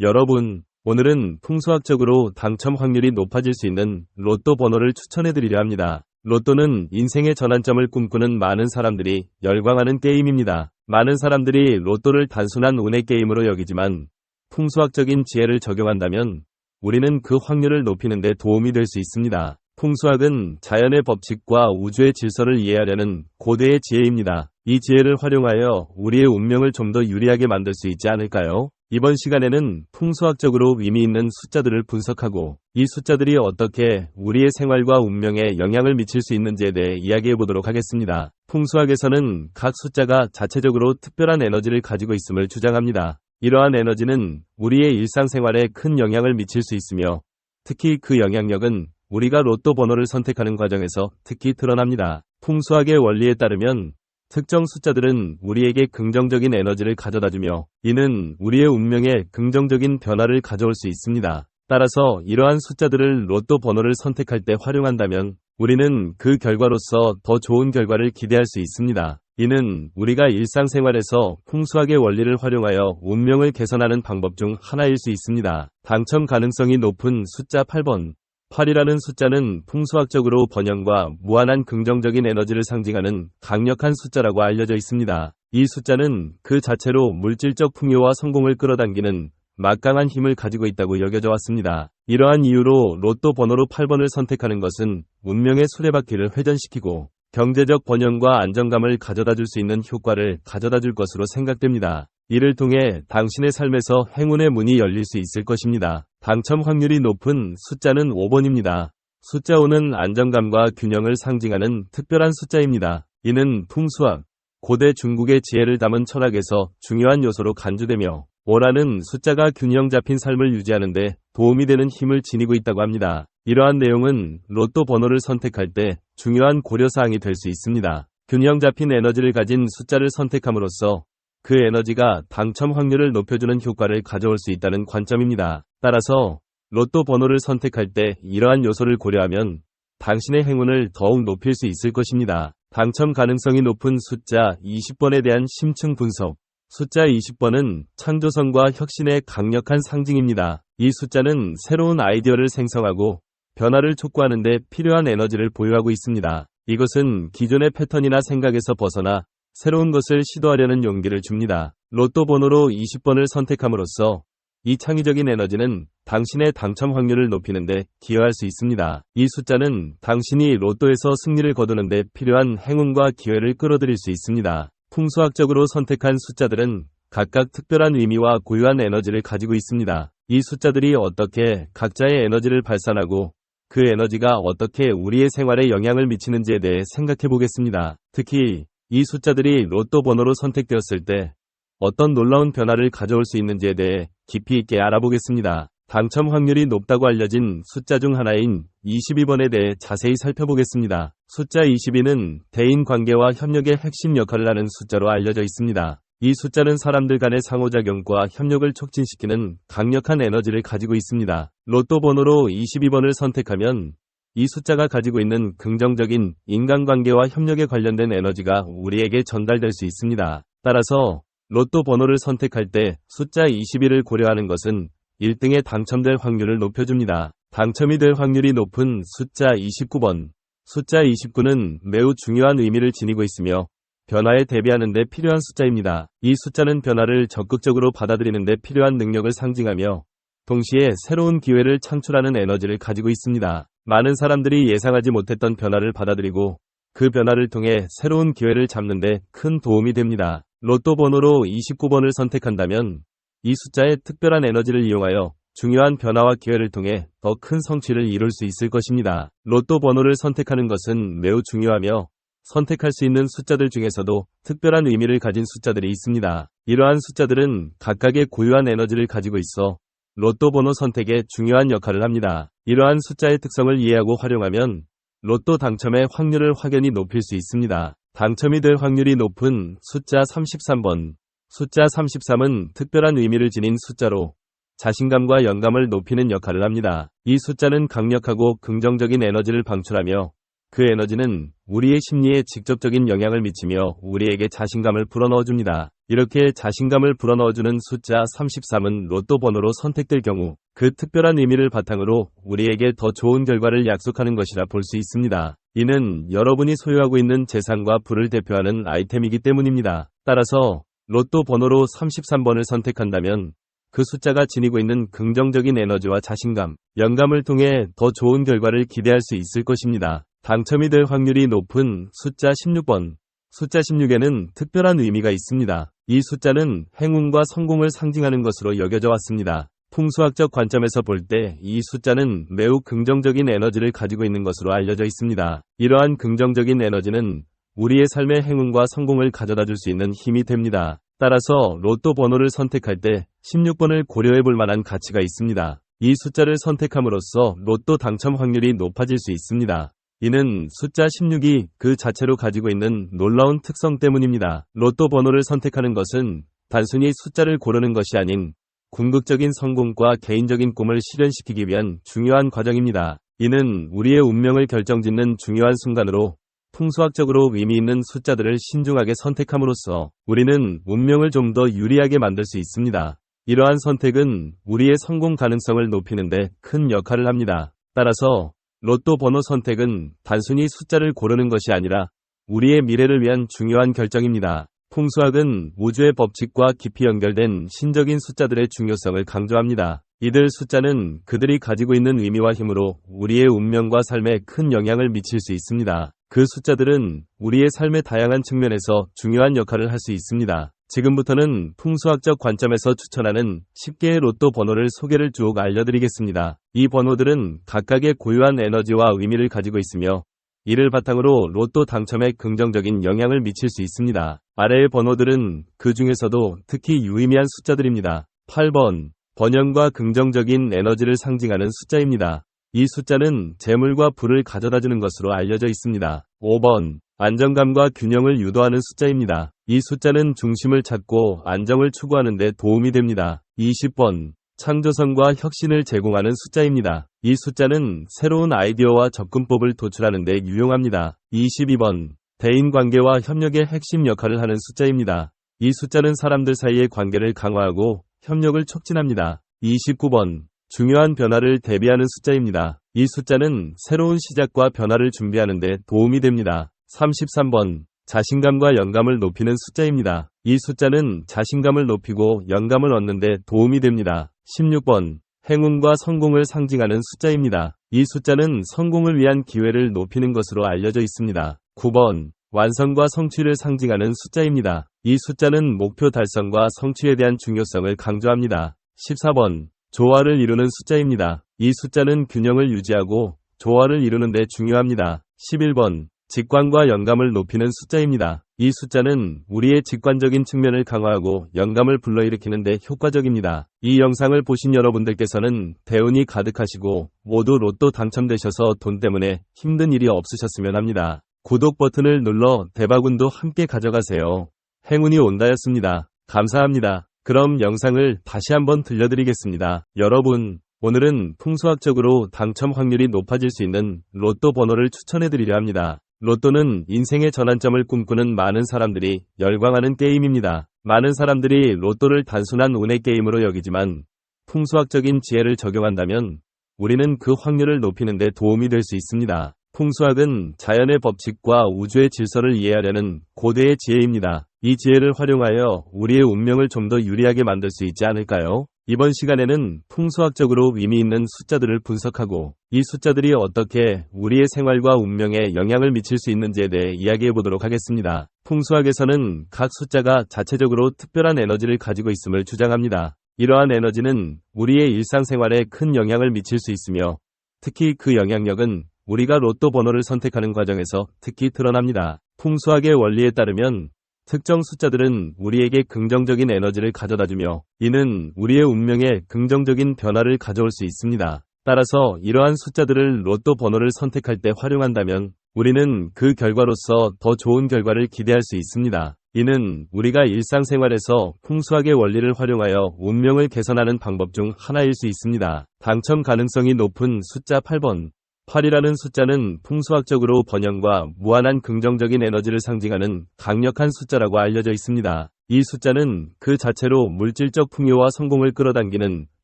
여러분, 오늘은 풍수학적으로 당첨 확률이 높아질 수 있는 로또 번호를 추천해드리려 합니다. 로또는 인생의 전환점을 꿈꾸는 많은 사람들이 열광하는 게임입니다. 많은 사람들이 로또를 단순한 운의 게임으로 여기지만 풍수학적인 지혜를 적용한다면 우리는 그 확률을 높이는 데 도움이 될 수 있습니다. 풍수학은 자연의 법칙과 우주의 질서를 이해하려는 고대의 지혜입니다. 이 지혜를 활용하여 우리의 운명을 좀 더 유리하게 만들 수 있지 않을까요? 이번 시간에는 풍수학적으로 의미 있는 숫자들을 분석하고 이 숫자들이 어떻게 우리의 생활과 운명에 영향을 미칠 수 있는지에 대해 이야기해 보도록 하겠습니다. 풍수학에서는 각 숫자가 자체적으로 특별한 에너지를 가지고 있음을 주장합니다. 이러한 에너지는 우리의 일상생활에 큰 영향을 미칠 수 있으며 특히 그 영향력은 우리가 로또 번호를 선택하는 과정에서 특히 드러납니다. 풍수학의 원리에 따르면 특정 숫자들은 우리에게 긍정적인 에너지를 가져다주며 이는 우리의 운명에 긍정적인 변화를 가져올 수 있습니다. 따라서 이러한 숫자들을 로또 번호를 선택할 때 활용한다면 우리는 그 결과로서 더 좋은 결과를 기대할 수 있습니다. 이는 우리가 일상생활에서 풍수학의 원리를 활용하여 운명을 개선하는 방법 중 하나일 수 있습니다. 당첨 가능성이 높은 숫자 8번 8이라는 숫자는 풍수학적으로 번영과 무한한 긍정적인 에너지를 상징하는 강력한 숫자라고 알려져 있습니다. 이 숫자는 그 자체로 물질적 풍요와 성공을 끌어당기는 막강한 힘을 가지고 있다고 여겨져 왔습니다. 이러한 이유로 로또 번호로 8번을 선택하는 것은 운명의 수레바퀴를 회전시키고 경제적 번영과 안정감을 가져다 줄 수 있는 효과를 가져다 줄 것으로 생각됩니다. 이를 통해 당신의 삶에서 행운의 문이 열릴 수 있을 것입니다. 당첨 확률이 높은 숫자는 5번입니다. 숫자 5는 안정감과 균형을 상징하는 특별한 숫자입니다. 이는 풍수학, 고대 중국의 지혜를 담은 철학에서 중요한 요소로 간주되며 5라는 숫자가 균형 잡힌 삶을 유지하는데 도움이 되는 힘을 지니고 있다고 합니다. 이러한 내용은 로또 번호를 선택할 때 중요한 고려사항이 될 수 있습니다. 균형 잡힌 에너지를 가진 숫자를 선택함으로써 그 에너지가 당첨 확률을 높여주는 효과를 가져올 수 있다는 관점입니다. 따라서 로또 번호를 선택할 때 이러한 요소를 고려하면 당신의 행운을 더욱 높일 수 있을 것입니다. 당첨 가능성이 높은 숫자 20번에 대한 심층 분석. 숫자 20번은 창조성과 혁신의 강력한 상징입니다. 이 숫자는 새로운 아이디어를 생성하고 변화를 촉구하는 데 필요한 에너지를 보유하고 있습니다. 이것은 기존의 패턴이나 생각에서 벗어나 새로운 것을 시도하려는 용기를 줍니다. 로또 번호로 20번을 선택함으로써 이 창의적인 에너지는 당신의 당첨 확률을 높이는데 기여할 수 있습니다. 이 숫자는 당신이 로또에서 승리를 거두는데 필요한 행운과 기회를 끌어들일 수 있습니다. 풍수학적으로 선택한 숫자들은 각각 특별한 의미와 고유한 에너지를 가지고 있습니다. 이 숫자들이 어떻게 각자의 에너지를 발산하고 그 에너지가 어떻게 우리의 생활에 영향을 미치는지에 대해 생각해 보겠습니다. 특히 이 숫자들이 로또 번호로 선택되었을 때 어떤 놀라운 변화를 가져올 수 있는지에 대해 깊이 있게 알아보겠습니다. 당첨 확률이 높다고 알려진 숫자 중 하나인 22번에 대해 자세히 살펴보겠습니다. 숫자 22는 대인 관계와 협력의 핵심 역할을 하는 숫자로 알려져 있습니다. 이 숫자는 사람들 간의 상호작용과 협력을 촉진시키는 강력한 에너지를 가지고 있습니다. 로또 번호로 22번을 선택하면 이 숫자가 가지고 있는 긍정적인 인간관계와 협력에 관련된 에너지가 우리에게 전달될 수 있습니다. 따라서 로또 번호를 선택할 때 숫자 21을 고려하는 것은 1등에 당첨될 확률을 높여줍니다. 당첨이 될 확률이 높은 숫자 29번. 숫자 29는 매우 중요한 의미를 지니고 있으며 변화에 대비하는 데 필요한 숫자입니다. 이 숫자는 변화를 적극적으로 받아들이는 데 필요한 능력을 상징하며 동시에 새로운 기회를 창출하는 에너지를 가지고 있습니다. 많은 사람들이 예상하지 못했던 변화를 받아들이고 그 변화를 통해 새로운 기회를 잡는데 큰 도움이 됩니다. 로또 번호로 29번을 선택한다면 이 숫자의 특별한 에너지를 이용하여 중요한 변화와 기회를 통해 더 큰 성취를 이룰 수 있을 것입니다. 로또 번호를 선택하는 것은 매우 중요하며 선택할 수 있는 숫자들 중에서도 특별한 의미를 가진 숫자들이 있습니다. 이러한 숫자들은 각각의 고유한 에너지를 가지고 있어 로또 번호 선택에 중요한 역할을 합니다. 이러한 숫자의 특성을 이해하고 활용하면 로또 당첨의 확률을 확연히 높일 수 있습니다. 당첨이 될 확률이 높은 숫자 33번. 숫자 33은 특별한 의미를 지닌 숫자로 자신감과 영감을 높이는 역할을 합니다. 이 숫자는 강력하고 긍정적인 에너지를 방출하며 그 에너지는 우리의 심리에 직접적인 영향을 미치며 우리에게 자신감을 불어넣어줍니다. 이렇게 자신감을 불어넣어주는 숫자 33은 로또 번호로 선택될 경우 그 특별한 의미를 바탕으로 우리에게 더 좋은 결과를 약속하는 것이라 볼 수 있습니다. 이는 여러분이 소유하고 있는 재산과 부를 대표하는 아이템이기 때문입니다. 따라서 로또 번호로 33번을 선택한다면 그 숫자가 지니고 있는 긍정적인 에너지와 자신감, 영감을 통해 더 좋은 결과를 기대할 수 있을 것입니다. 당첨이 될 확률이 높은 숫자 16번. 숫자 16에는 특별한 의미가 있습니다. 이 숫자는 행운과 성공을 상징하는 것으로 여겨져 왔습니다. 풍수학적 관점에서 볼 때 이 숫자는 매우 긍정적인 에너지를 가지고 있는 것으로 알려져 있습니다. 이러한 긍정적인 에너지는 우리의 삶의 행운과 성공을 가져다 줄 수 있는 힘이 됩니다. 따라서 로또 번호를 선택할 때 16번을 고려해 볼 만한 가치가 있습니다. 이 숫자를 선택함으로써 로또 당첨 확률이 높아질 수 있습니다. 이는 숫자 16이 그 자체로 가지고 있는 놀라운 특성 때문입니다. 로또 번호를 선택하는 것은 단순히 숫자를 고르는 것이 아닌 궁극적인 성공과 개인적인 꿈을 실현시키기 위한 중요한 과정입니다. 이는 우리의 운명을 결정짓는 중요한 순간으로 풍수학적으로 의미 있는 숫자들을 신중하게 선택함으로써 우리는 운명을 좀 더 유리하게 만들 수 있습니다. 이러한 선택은 우리의 성공 가능성을 높이는데 큰 역할을 합니다. 따라서 로또 번호 선택은 단순히 숫자를 고르는 것이 아니라 우리의 미래를 위한 중요한 결정입니다. 풍수학은 우주의 법칙과 깊이 연결된 신적인 숫자들의 중요성을 강조합니다. 이들 숫자는 그들이 가지고 있는 의미와 힘으로 우리의 운명과 삶에 큰 영향을 미칠 수 있습니다. 그 숫자들은 우리의 삶의 다양한 측면에서 중요한 역할을 할 수 있습니다. 지금부터는 풍수학적 관점에서 추천하는 10개의 로또 번호를 소개를 쭉 알려드리겠습니다. 이 번호들은 각각의 고유한 에너지와 의미를 가지고 있으며 이를 바탕으로 로또 당첨에 긍정적인 영향을 미칠 수 있습니다. 아래의 번호들은 그 중에서도 특히 유의미한 숫자들입니다. 8번, 번영과 긍정적인 에너지를 상징하는 숫자입니다. 이 숫자는 재물과 부를 가져다주는 것으로 알려져 있습니다. 5번. 안정감과 균형을 유도하는 숫자입니다. 이 숫자는 중심을 찾고 안정을 추구하는 데 도움이 됩니다. 20번. 창조성과 혁신을 제공하는 숫자입니다. 이 숫자는 새로운 아이디어와 접근법을 도출하는 데 유용합니다. 22번. 대인관계와 협력의 핵심 역할을 하는 숫자입니다. 이 숫자는 사람들 사이의 관계를 강화하고 협력을 촉진합니다. 29번. 중요한 변화를 대비하는 숫자입니다. 이 숫자는 새로운 시작과 변화를 준비하는 데 도움이 됩니다. 33번. 자신감과 영감을 높이는 숫자입니다. 이 숫자는 자신감을 높이고 영감을 얻는 데 도움이 됩니다. 16번. 행운과 성공을 상징하는 숫자입니다. 이 숫자는 성공을 위한 기회를 높이는 것으로 알려져 있습니다. 9번. 완성과 성취를 상징하는 숫자입니다. 이 숫자는 목표 달성과 성취에 대한 중요성을 강조합니다. 14번. 조화를 이루는 숫자입니다. 이 숫자는 균형을 유지하고 조화를 이루는 데 중요합니다. 11번. 직관과 영감을 높이는 숫자입니다. 이 숫자는 우리의 직관적인 측면을 강화하고 영감을 불러일으키는 데 효과적입니다. 이 영상을 보신 여러분들께서는 대운이 가득하시고 모두 로또 당첨되셔서 돈 때문에 힘든 일이 없으셨으면 합니다. 구독 버튼을 눌러 대박운도 함께 가져가세요. 행운이 온다였습니다. 감사합니다. 그럼 영상을 다시 한번 들려드리겠습니다. 여러분, 오늘은 풍수학적으로 당첨 확률이 높아질 수 있는 로또 번호를 추천해드리려 합니다. 로또는 인생의 전환점을 꿈꾸는 많은 사람들이 열광하는 게임입니다. 많은 사람들이 로또를 단순한 운의 게임으로 여기지만 풍수학적인 지혜를 적용한다면 우리는 그 확률을 높이는 데 도움이 될 수 있습니다. 풍수학은 자연의 법칙과 우주의 질서를 이해하려는 고대의 지혜입니다. 이 지혜를 활용하여 우리의 운명을 좀 더 유리하게 만들 수 있지 않을까요? 이번 시간에는 풍수학적으로 의미 있는 숫자들을 분석하고 이 숫자들이 어떻게 우리의 생활과 운명에 영향을 미칠 수 있는지에 대해 이야기해 보도록 하겠습니다. 풍수학에서는 각 숫자가 자체적으로 특별한 에너지를 가지고 있음을 주장합니다. 이러한 에너지는 우리의 일상생활에 큰 영향을 미칠 수 있으며 특히 그 영향력은 우리가 로또 번호를 선택하는 과정에서 특히 드러납니다. 풍수학의 원리에 따르면 특정 숫자들은 우리에게 긍정적인 에너지를 가져다 주며 이는 우리의 운명에 긍정적인 변화를 가져올 수 있습니다. 따라서 이러한 숫자들을 로또 번호를 선택할 때 활용한다면 우리는 그 결과로서 더 좋은 결과를 기대할 수 있습니다. 이는 우리가 일상생활에서 풍수학의 원리를 활용하여 운명을 개선하는 방법 중 하나일 수 있습니다. 당첨 가능성이 높은 숫자 8번 8이라는 숫자는 풍수학적으로 번영과 무한한 긍정적인 에너지를 상징하는 강력한 숫자라고 알려져 있습니다. 이 숫자는 그 자체로 물질적 풍요와 성공을 끌어당기는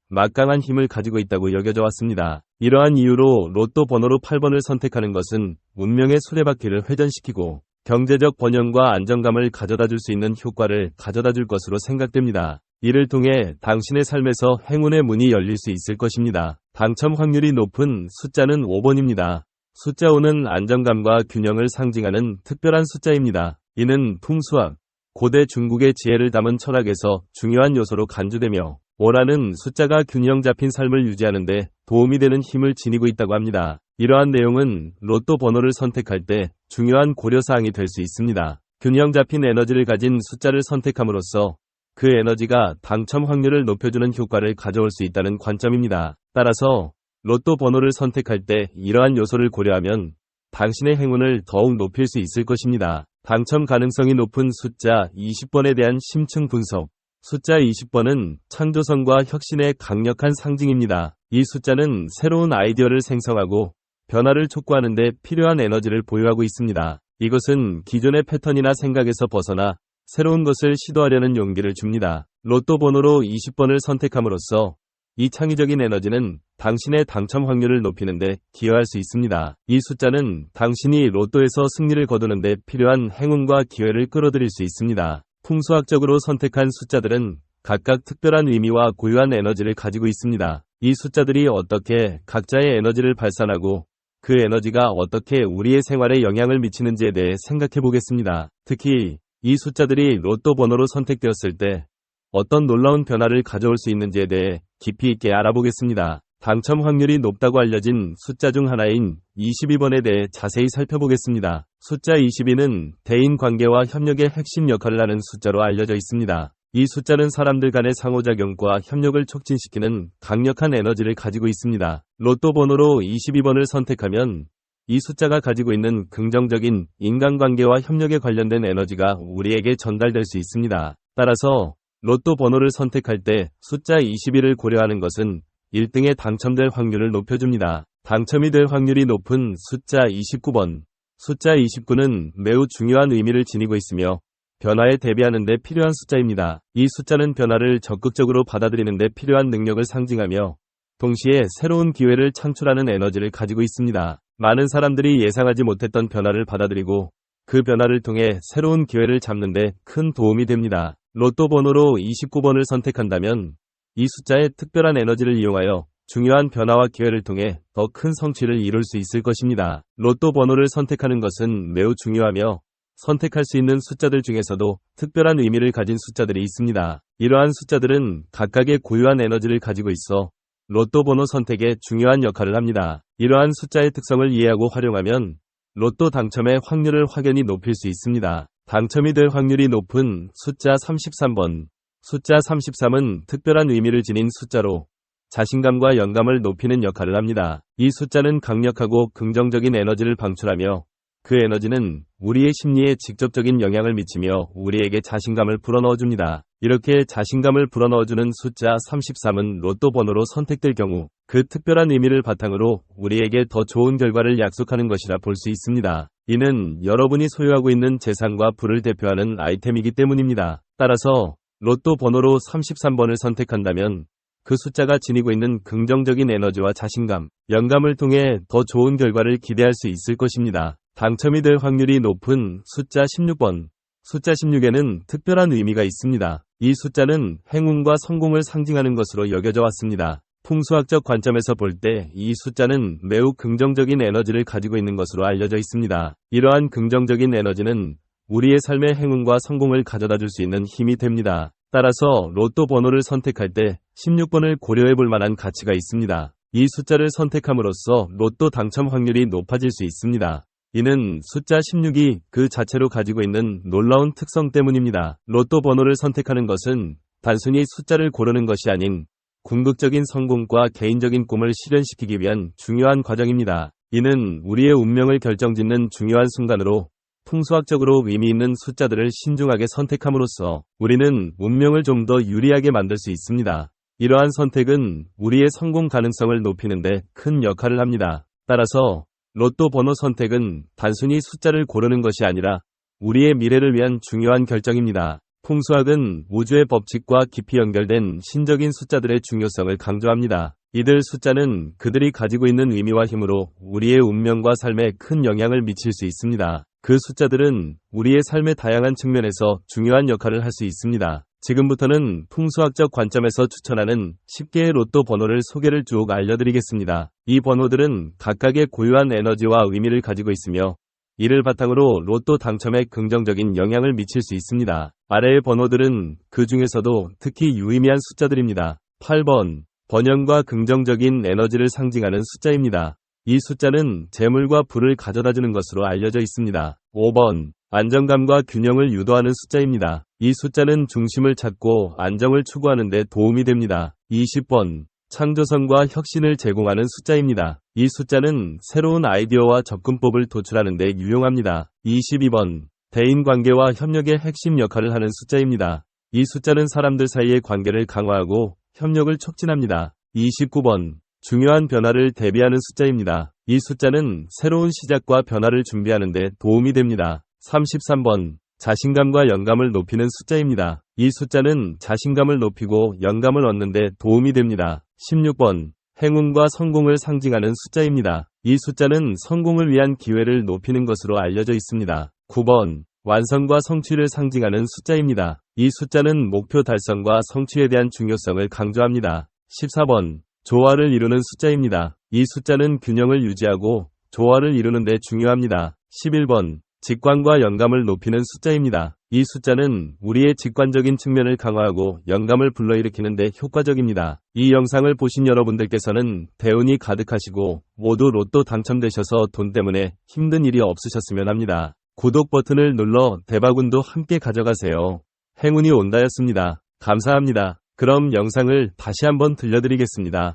막강한 힘을 가지고 있다고 여겨져 왔습니다. 이러한 이유로 로또 번호로 8번을 선택하는 것은 운명의 수레바퀴를 회전시키고 경제적 번영과 안정감을 가져다 줄 수 있는 효과를 가져다 줄 것으로 생각됩니다. 이를 통해 당신의 삶에서 행운의 문이 열릴 수 있을 것입니다. 당첨 확률이 높은 숫자는 5번입니다. 숫자 5는 안정감과 균형을 상징하는 특별한 숫자입니다. 이는 풍수학, 고대 중국의 지혜를 담은 철학에서 중요한 요소로 간주되며 5라는 숫자가 균형 잡힌 삶을 유지하는데 도움이 되는 힘을 지니고 있다고 합니다. 이러한 내용은 로또 번호를 선택할 때 중요한 고려사항이 될 수 있습니다. 균형 잡힌 에너지를 가진 숫자를 선택함으로써 그 에너지가 당첨 확률을 높여주는 효과를 가져올 수 있다는 관점입니다. 따라서 로또 번호를 선택할 때 이러한 요소를 고려하면 당신의 행운을 더욱 높일 수 있을 것입니다. 당첨 가능성이 높은 숫자 20번에 대한 심층 분석. 숫자 20번은 창조성과 혁신의 강력한 상징입니다. 이 숫자는 새로운 아이디어를 생성하고 변화를 촉구하는 데 필요한 에너지를 보유하고 있습니다. 이것은 기존의 패턴이나 생각에서 벗어나 새로운 것을 시도하려는 용기를 줍니다. 로또 번호로 20번을 선택함으로써 이 창의적인 에너지는 당신의 당첨 확률을 높이는데 기여할 수 있습니다. 이 숫자는 당신이 로또에서 승리를 거두는데 필요한 행운과 기회를 끌어들일 수 있습니다. 풍수학적으로 선택한 숫자들은 각각 특별한 의미와 고유한 에너지를 가지고 있습니다. 이 숫자들이 어떻게 각자의 에너지를 발산하고 그 에너지가 어떻게 우리의 생활에 영향을 미치는지에 대해 생각해 보겠습니다. 특히 이 숫자들이 로또 번호로 선택되었을 때 어떤 놀라운 변화를 가져올 수 있는지에 대해 깊이 있게 알아보겠습니다. 당첨 확률이 높다고 알려진 숫자 중 하나인 22번에 대해 자세히 살펴보겠습니다. 숫자 22는 대인 관계와 협력의 핵심 역할을 하는 숫자로 알려져 있습니다. 이 숫자는 사람들 간의 상호작용과 협력을 촉진시키는 강력한 에너지를 가지고 있습니다. 로또 번호로 22번을 선택하면 이 숫자가 가지고 있는 긍정적인 인간관계와 협력에 관련된 에너지가 우리에게 전달될 수 있습니다. 따라서 로또 번호를 선택할 때 숫자 21을 고려하는 것은 1등에 당첨될 확률을 높여줍니다. 당첨이 될 확률이 높은 숫자 29번. 숫자 29는 매우 중요한 의미를 지니고 있으며 변화에 대비하는 데 필요한 숫자입니다. 이 숫자는 변화를 적극적으로 받아들이는 데 필요한 능력을 상징하며 동시에 새로운 기회를 창출하는 에너지를 가지고 있습니다. 많은 사람들이 예상하지 못했던 변화를 받아들이고 그 변화를 통해 새로운 기회를 잡는 데 큰 도움이 됩니다. 로또 번호로 29번을 선택한다면 이 숫자의 특별한 에너지를 이용하여 중요한 변화와 기회를 통해 더 큰 성취를 이룰 수 있을 것입니다. 로또 번호를 선택하는 것은 매우 중요하며 선택할 수 있는 숫자들 중에서도 특별한 의미를 가진 숫자들이 있습니다. 이러한 숫자들은 각각의 고유한 에너지를 가지고 있어 로또 번호 선택에 중요한 역할을 합니다. 이러한 숫자의 특성을 이해하고 활용하면 로또 당첨의 확률을 확연히 높일 수 있습니다. 당첨이 될 확률이 높은 숫자 33번. 숫자 33은 특별한 의미를 지닌 숫자로 자신감과 영감을 높이는 역할을 합니다. 이 숫자는 강력하고 긍정적인 에너지를 방출하며 그 에너지는 우리의 심리에 직접적인 영향을 미치며 우리에게 자신감을 불어넣어줍니다. 이렇게 자신감을 불어넣어주는 숫자 33은 로또 번호로 선택될 경우 그 특별한 의미를 바탕으로 우리에게 더 좋은 결과를 약속하는 것이라 볼 수 있습니다. 이는 여러분이 소유하고 있는 재산과 부를 대표하는 아이템이기 때문입니다. 따라서 로또 번호로 33번을 선택한다면 그 숫자가 지니고 있는 긍정적인 에너지와 자신감, 영감을 통해 더 좋은 결과를 기대할 수 있을 것입니다. 당첨이 될 확률이 높은 숫자 16번. 숫자 16에는 특별한 의미가 있습니다. 이 숫자는 행운과 성공을 상징하는 것으로 여겨져 왔습니다. 풍수학적 관점에서 볼 때 이 숫자는 매우 긍정적인 에너지를 가지고 있는 것으로 알려져 있습니다. 이러한 긍정적인 에너지는 우리의 삶의 행운과 성공을 가져다 줄 수 있는 힘이 됩니다. 따라서 로또 번호를 선택할 때 16번을 고려해 볼 만한 가치가 있습니다. 이 숫자를 선택함으로써 로또 당첨 확률이 높아질 수 있습니다. 이는 숫자 16이 그 자체로 가지고 있는 놀라운 특성 때문입니다. 로또 번호를 선택하는 것은 단순히 숫자를 고르는 것이 아닌 궁극적인 성공과 개인적인 꿈을 실현시키기 위한 중요한 과정입니다. 이는 우리의 운명을 결정짓는 중요한 순간으로 풍수학적으로 의미 있는 숫자들을 신중하게 선택함으로써 우리는 운명을 좀 더 유리하게 만들 수 있습니다. 이러한 선택은 우리의 성공 가능성을 높이는데 큰 역할을 합니다. 따라서 로또 번호 선택은 단순히 숫자를 고르는 것이 아니라 우리의 미래를 위한 중요한 결정입니다. 풍수학은 우주의 법칙과 깊이 연결된 신적인 숫자들의 중요성을 강조합니다. 이들 숫자는 그들이 가지고 있는 의미와 힘으로 우리의 운명과 삶에 큰 영향을 미칠 수 있습니다. 그 숫자들은 우리의 삶의 다양한 측면에서 중요한 역할을 할 수 있습니다. 지금부터는 풍수학적 관점에서 추천하는 10개의 로또 번호를 소개를 쭉 알려드리겠습니다. 이 번호들은 각각의 고유한 에너지와 의미를 가지고 있으며 이를 바탕으로 로또 당첨에 긍정적인 영향을 미칠 수 있습니다. 아래의 번호들은 그 중에서도 특히 유의미한 숫자들입니다. 8번, 번영과 긍정적인 에너지를 상징하는 숫자입니다. 이 숫자는 재물과 부를 가져다 주는 것으로 알려져 있습니다. 5번, 안정감과 균형을 유도하는 숫자입니다. 이 숫자는 중심을 찾고 안정을 추구하는 데 도움이 됩니다. 20번, 창조성과 혁신을 제공하는 숫자입니다. 이 숫자는 새로운 아이디어와 접근법을 도출하는 데 유용합니다. 22번, 대인관계와 협력의 핵심 역할을 하는 숫자입니다. 이 숫자는 사람들 사이의 관계를 강화하고 협력을 촉진합니다. 29번, 중요한 변화를 대비하는 숫자입니다. 이 숫자는 새로운 시작과 변화를 준비하는 데 도움이 됩니다. 33번, 자신감과 영감을 높이는 숫자입니다. 이 숫자는 자신감을 높이고 영감을 얻는 데 도움이 됩니다. 16번, 행운과 성공을 상징하는 숫자입니다. 이 숫자는 성공을 위한 기회를 높이는 것으로 알려져 있습니다. 9번, 완성과 성취를 상징하는 숫자입니다. 이 숫자는 목표 달성과 성취에 대한 중요성을 강조합니다. 14번, 조화를 이루는 숫자입니다. 이 숫자는 균형을 유지하고 조화를 이루는 데 중요합니다. 11번, 직관과 영감을 높이는 숫자입니다. 이 숫자는 우리의 직관적인 측면을 강화하고 영감을 불러일으키는 데 효과적입니다. 이 영상을 보신 여러분들께서는 대운이 가득하시고 모두 로또 당첨되셔서 돈 때문에 힘든 일이 없으셨으면 합니다. 구독 버튼을 눌러 대박운도 함께 가져가세요. 행운이 온다였습니다. 감사합니다. 그럼 영상을 다시 한번 들려드리겠습니다.